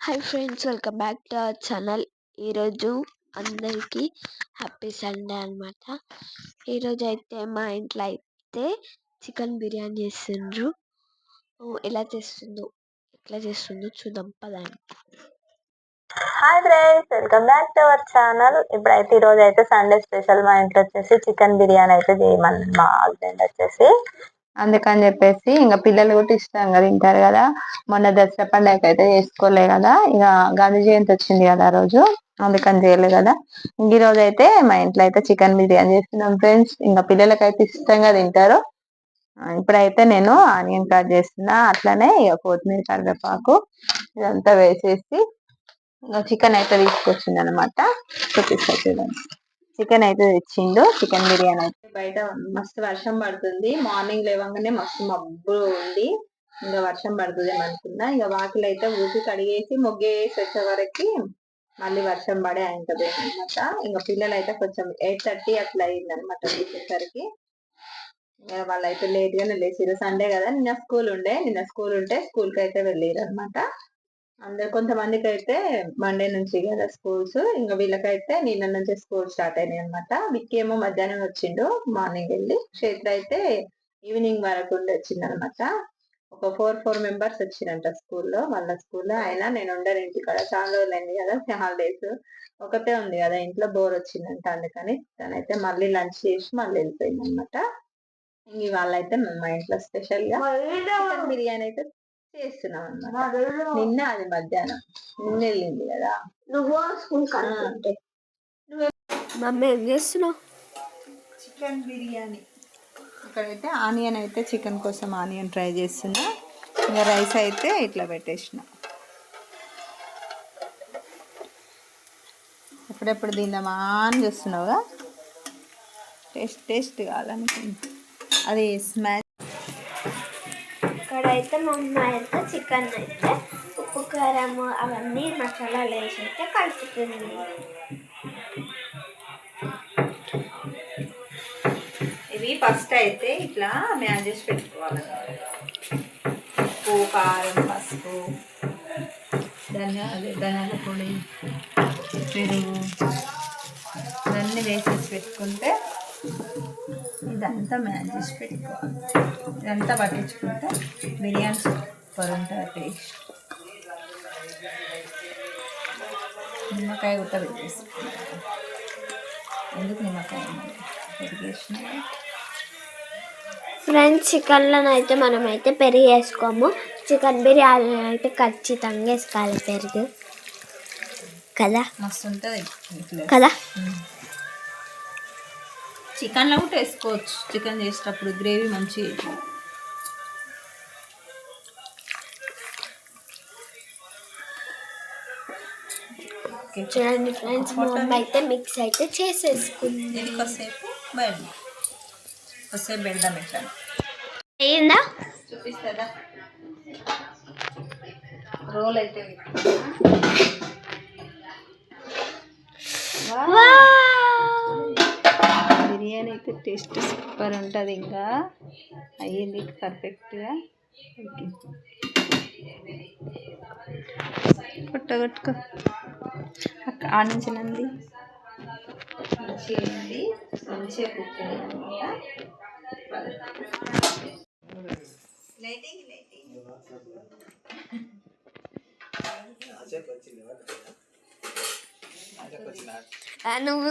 Hi friends welcome back to our channel ఈరోజు అందరికీ happy Sunday అనమాట ఈరోజు అయితే మా ఇంట్లో అయితే చికెన్ బిర్యానీ చేస్తుండ్రు. ఎలా చేస్తుందో ఎట్లా చేస్తుందో చూద్దాం పదండి. Hi friends welcome back to our channel ఇప్పుడైతే ఈరోజు అయితే సండే స్పెషల్ మా ఇంట్లో వచ్చేసి చికెన్ బిర్యానీ అయితే చేయమని మా హస్బెండ్ వచ్చేసి. అందుకని చెప్పేసి ఇంకా పిల్లలు కూడా ఇష్టంగా తింటారు కదా. మొన్న దసరా పండుగ అయితే చేసుకోలే కదా. ఇక గాంధీ జయంతి వచ్చింది కదా ఆ రోజు. అందుకని చేయలేదు కదా. ఈ రోజు అయితే మా ఇంట్లో అయితే చికెన్ బిర్యానీ చేస్తున్నాం ఫ్రెండ్స్. ఇంకా పిల్లలకైతే ఇష్టంగా తింటారు. ఇప్పుడైతే నేను ఆనియన్ కట్ చేస్తున్నా. అట్లనే ఇక కొత్తిమీర కరివేపాకు ఇదంతా వేసేసి చికెన్ అయితే తీసుకొచ్చింది అనమాట చూపిస్తా చూడండి. చికెన్ అయితే తెచ్చిండు. చికెన్ బిర్యానీ అయితే బయట మస్తు వర్షం పడుతుంది. మార్నింగ్ లేవగానే మస్తు మబ్బు ఉంది. ఇంకా వర్షం పడుతుంది అని అనుకున్నా. ఇంకా వాకిలు అయితే ఊపి కడిగేసి ముగ్గేసి వచ్చే వరకు మళ్ళీ వర్షం పడే అయింటది అనమాట ఇంకా పిల్లలు అయితే కొంచెం ఎయిట్ థర్టీ అట్లా అయింది అనమాట వచ్చేసరికి ఇంకా వాళ్ళైతే లేట్ గానే లేచిరు సండే కదా నిన్న స్కూల్ ఉండే. నిన్న స్కూల్ ఉంటే స్కూల్కి అయితే వెళ్ళారు అనమాట అందరు కొంతమందికి అయితే మండే నుంచి కదా స్కూల్స్ ఇంకా వీళ్ళకైతే నిన్న నుంచి స్కూల్ స్టార్ట్ అయినాయి అనమాట విక్కీ ఏమో మధ్యాహ్నం వచ్చిండు మార్నింగ్ వెళ్ళి. క్షేత్ర అయితే ఈవినింగ్ వరకు ఉండి వచ్చింది అనమాట ఒక ఫోర్ ఫోర్ మెంబర్స్ వచ్చిరంట స్కూల్లో వాళ్ళ స్కూల్లో. అయినా నేను ఉండను ఇంటికాడ. చాలా రోజులు అయింది కదా హాలిడేస్. ఒకతే ఉంది కదా ఇంట్లో బోర్ వచ్చిందంట అందుకని తనైతే మళ్ళీ లంచ్ చేసి మళ్ళీ వెళ్ళిపోయింది అనమాట ఇవాళ అయితే మా ఇంట్లో స్పెషల్గా బిర్యానీ అయితే చేస్తున్నాం అన్నమాట నిన్న అది మధ్యాహ్నం. నిన్న వెళ్ళింది కదా. నువ్వు స్కూల్ మమ్మీ ఏం చేస్తున్నావు? చికెన్ బిర్యానీ. ఇక్కడైతే ఆనియన్ అయితే చికెన్ కోసం ఆనియన్ ట్రై చేస్తున్నా. ఇంకా రైస్ అయితే ఇట్లా పెట్టేసిన. ఎప్పుడెప్పుడు తిందామా అని చూస్తున్నావుగా? టేస్ట్ టేస్ట్ కావాలనుకుంది అది స్మాష్ ఇక్కడైతే మా అమ్మ అయితే చికెన్ అయితే ఉప్పు కారం అవన్నీ మసాలాలు వేసి అయితే కలుపుతుంది. ఇవి ఫస్ట్ అయితే ఇట్లా మ్యాన్ చేసి పెట్టుకోవాలి. ఉప్పు కారం పసుపు ధనియాలు ధనియాల పొడి పెరుగు ఇవన్నీ వేసేసి పెట్టుకుంటే ఇదంతా మ్యాన్ చేసి పెట్టుకోవాలి ఇదంతా పట్టించుకుంటే బిర్యానీ సూపర్ ఉంటుంది టేస్ట్. నిమ్మకాయ కూడా పెట్టేసుకుంటాం ఎందుకు నిమ్మకాయ పెరిగేసిన ఫ్రెండ్స్ చికెన్లో అయితే మనం అయితే పెరుగు వేసుకోము చికెన్ బిర్యానీ అయితే ఖచ్చితంగా వేసుకోవాలి పెరుగు. కదా? మస్తు ఉంటుంది కదా? చికెన్లో కూడా వేసుకోవచ్చు. చికెన్ చేసేటప్పుడు గ్రేవీ మంచి చూడండి ఫ్రెండ్స్ మా అమ్మ అయితే మిక్స్ అయితే చేసేసుకుంది. ఇది కొద్దిసేపు బయట కొద్దిసేపు పెడదాం ఇట్లా అయిందా చూపిస్తుందా? రోల్ అయితే టేస్ట్ సూపర్ ఉంటుంది ఇంకా. అయ్యింది పర్ఫెక్ట్గా. కొట్ట కొట్టుకో. అక్క ఆడించినంది మంచిగా మంచిగా కుక్ లైటింగ్ లైటింగ్ నువ్వు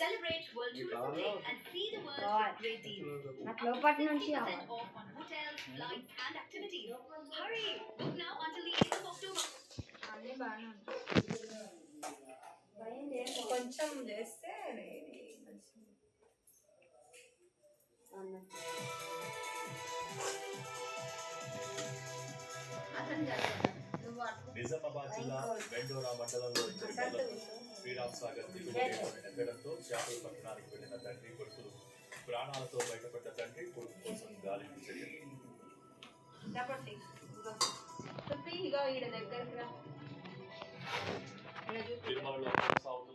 Celebrate World Tourism Day and see the world with great deals. నాకు లోపటి నుంచి 50% off on hotels, flights, and activities. Hurry! Book now until the 8th of October. కొంచెం చేస్తే నిజామాబాద్ జిల్లా వెండోరా మండలంలో శ్రీరామ్ సాగర్ దిగుబడితో చేపల పట్టణానికి వెళ్ళిన తండ్రి కొడుకులు ప్రాణాలతో బయటపడ్డ తండ్రి కొడుకు కోసం గాలి తిరుమలలో కొనసాగుతున్న